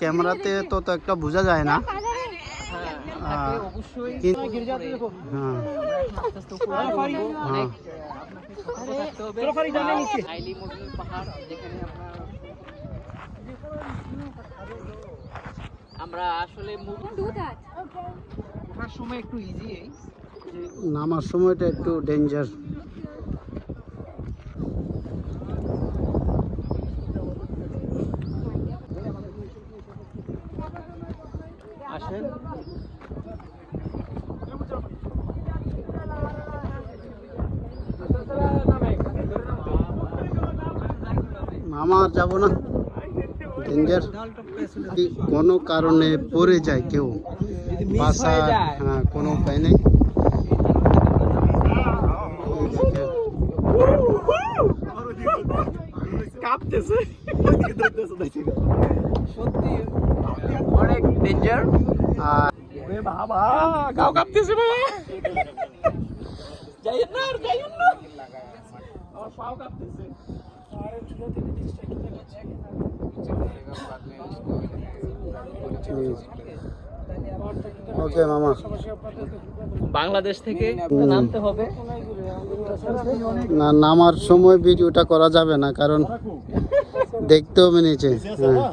ক্যামেরাতে তো তো একটা বোঝা যায় না। আমরা আসলে নামার সময়টা একটু ডেঞ্জার আসেন নামার যাব না। ডেঞ্জার যদি কোনো কারণে পড়ে যায় কেউ বাসা হ্যাঁ কোনো উপায় নেই। কাঁপতেছে। অনেক ডেঞ্জার আর বাবা গাও কাঁপতেছে বাবা যাইয়েন না যাইয়েন না। আমার পাও কাঁপতেছে। ওকে মামা। বাংলাদেশ থেকে নামতে হবে। না নামার সময় ভিডিওটা করা যাবে না কারণ দেখতে হবে নিচে। হ্যাঁ।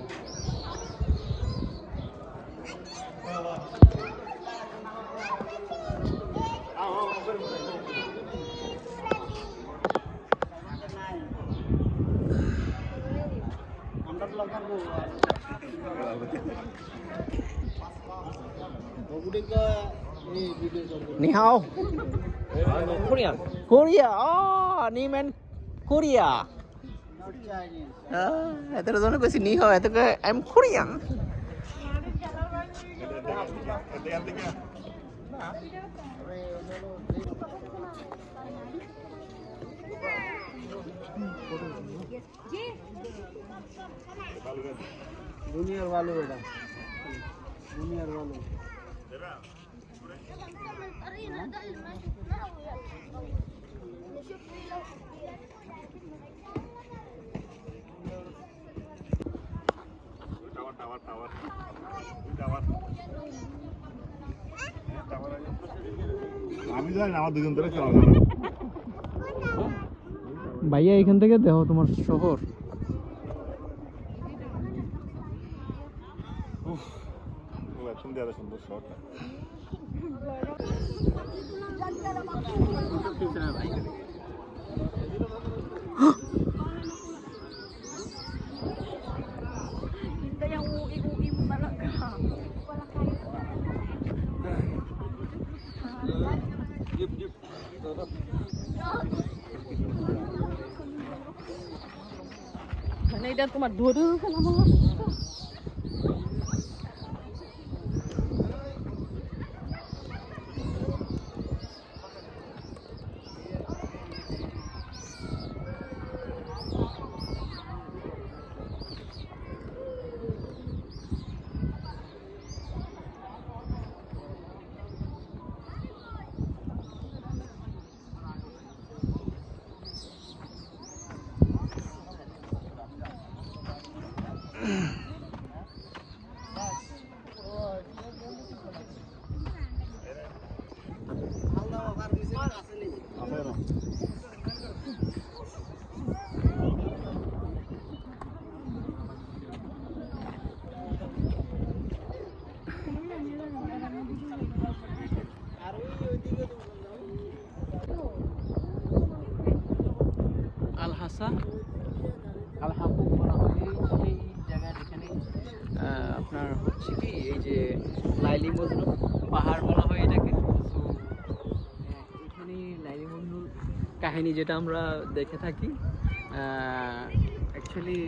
Ni hao. Korea. Korea. Oh, ni men Korea. Ah, এত কইছি নি হাও এত আই এম কোরিয়ান দুনিয়ার ভালো এটা দুনিয়ার ভালো আমি জানি আমার দুজন ধরে চালানো ভাইয়া এখান থেকে দেখো তোমার শহর। আরও সুন্দর শহরটা। Dan cuma dua-dua kan nama-nama হাসা আল হয় এই সেই আপনার হচ্ছে কি, এই যে লাইলি মজনু পাহাড় বলা হয় এটাকে এখানে লাইলি মজনুর কাহিনী যেটা আমরা দেখে থাকি অ্যাকচুয়ালি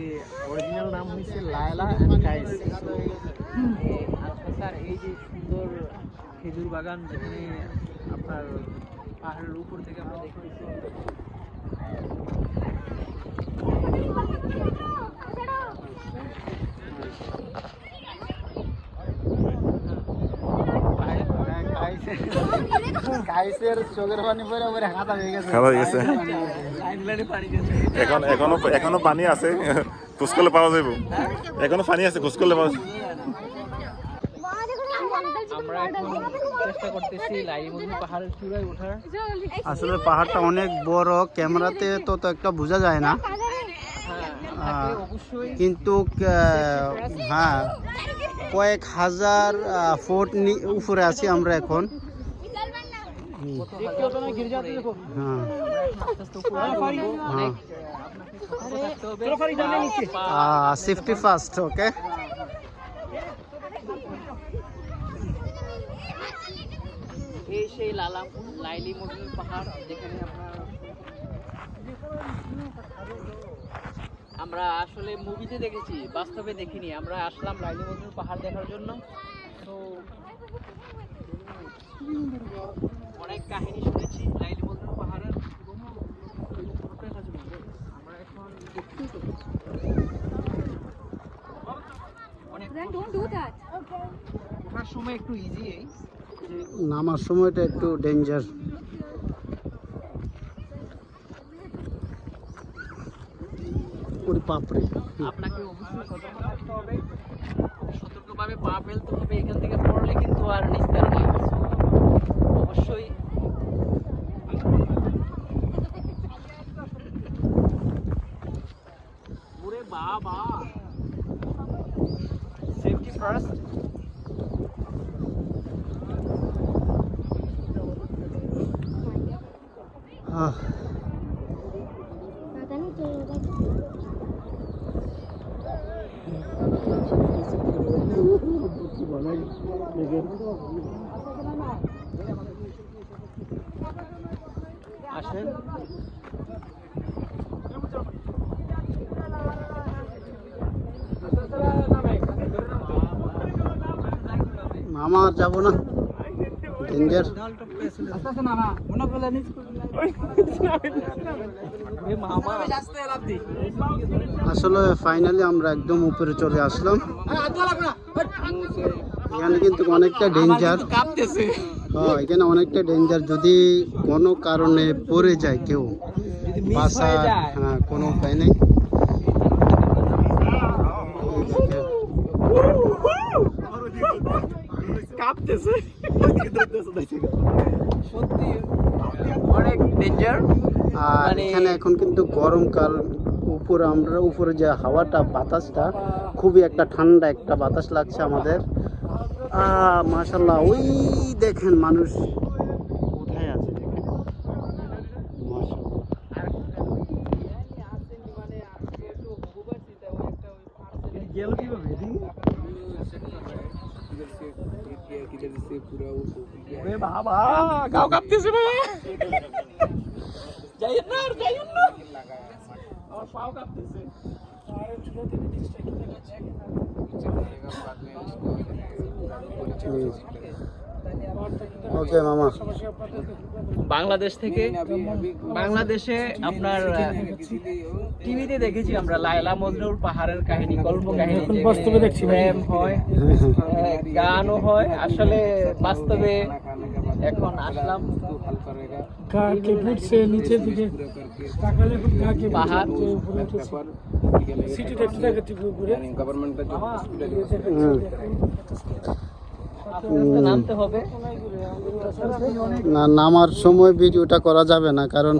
অরিজিনাল নাম হয়েছে লায়লা অ্যান্ড কাইস। আল হাসার এই যে সুন্দর খেজুর বাগান যেখানে আপনার পাহাড়ের উপর থেকে আমরা দেখতেছি এখন এখনও পানি আছে। খোঁজ করলে পাওয়া যাইব। এখনও পানি আছে খোঁজ করলে পাওয়া যাবে আমরা এখন চেষ্টা করতেছি লাইমুদ্দিন পাহাড়ের চূড়ায় ওঠার। আসলে পাহাড়টা অনেক বড় ক্যামেরাতে তো তো একটা বোঝা যায় না। হ্যাঁ কিন্তু হ্যাঁ কয়েক হাজার ফুট নি- উপরে আছি আমরা এখন। সেফটি ফার্স্ট ওকে এই লালাম লাইলি মজনুর পাহাড় যেখানে আপনার আমরা আসলে মুভিতে দেখেছি বাস্তবে দেখিনি। আমরা আসলাম লাইলি মজনুর পাহাড় দেখার জন্য। তো অনেক কাহিনী শুনেছি লাইলি মজনুর পাহাড়ের। আমরা এখন অনেক. ওঠার সময় একটু ইজি নামার সময়টা একটু ডেঞ্জার ওরে পাপড়ে আপনাকে অবশ্যই সতর্ক থাকতে হবে। সতর্কভাবে পা ফেলতে হবে। এখান থেকে পড়লে কিন্তু আর নিস্তার নেই অবশ্যই ওরে বাবা সেফটি ফার্স্ট আহ আর যাব না। ডেঞ্জার আসলে ফাইনালি আমরা একদম উপরে চলে আসলাম। এখানে কিন্তু অনেকটা ডেঞ্জার হ্যাঁ এখানে অনেকটা ডেঞ্জার যদি কোনো কারণে পড়ে যায় কেউ। বাসার হ্যাঁ কোনো উপায় নেই। কাঁপতেছে। সত্যি অনেক ডেঞ্জার আর মানে- এখানে এখন কিন্তু গরমকাল উপরে আমরা উপরে যে হাওয়াটা বাতাসটা খুবই একটা ঠান্ডা একটা বাতাস লাগছে আমাদের। মাশাল্লাহ ওই দেখেন মানুষ কোথায় আছে দেখেন মাশাআল্লাহ। বাবা গাও কাঁপতেছে না যাইয়েন না আর যাইয়েন না আমার পাও কাঁপতেছে ওকে মামা বাংলাদেশ থেকে বাংলাদেশে আপনার টিভিতে দেখেছি আমরা লায়লা মজনুর পাহাড়ের কাহিনী গল্প কাহিনী বাস্তবে দেখছি হয় গানও হয়। আসলে বাস্তবে এখন আসলাম। কাকে ফুটছে নিচের দিকে? তাকালে খুব কাকে পাহাড় সিটি দেখতে থাকে ঠিক উপরে। হুম। আপনাদের না নামার সময় ভিডিওটা করা যাবে না কারণ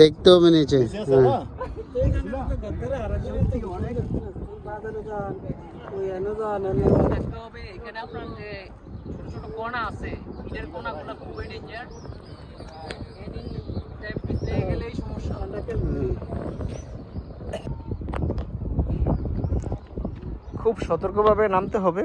দেখতে হবে নিচে। হ্যাঁ। এখানে আপনার যে ছোট কণা আছে ইটের কণাগুলো খুবই ডেঞ্জার পেয়ে গেলেই সমস্যা। খুব সতর্কভাবে নামতে হবে।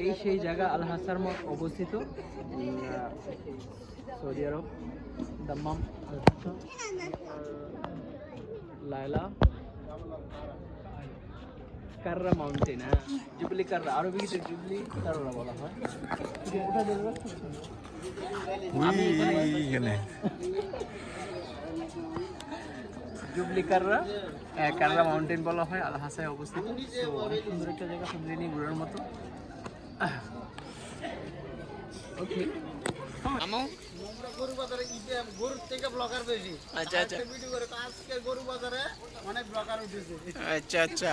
এই সেই জায়গা আল হাসার মঠ অবস্থিত সৌদি আরব, Dammam Al Layla, Qarah mountain হ্যাঁ জুবলি কাররা আরবিতে জুবলি কাররা বলা হয়। জুবলি কাররা মাউন্টেন বলা হয় আল হাসায় অবস্থিত সুন্দর একটা জায়গা নিয়ে ঘোরার মতো। ওকে গরু বাজারে গরুর থেকে ব্লগার বেশি আচ্ছা আচ্ছা। ভিডিও করে আজকে গরু বাজারে অনেক ব্লগার উঠেছে আচ্ছা আচ্ছা।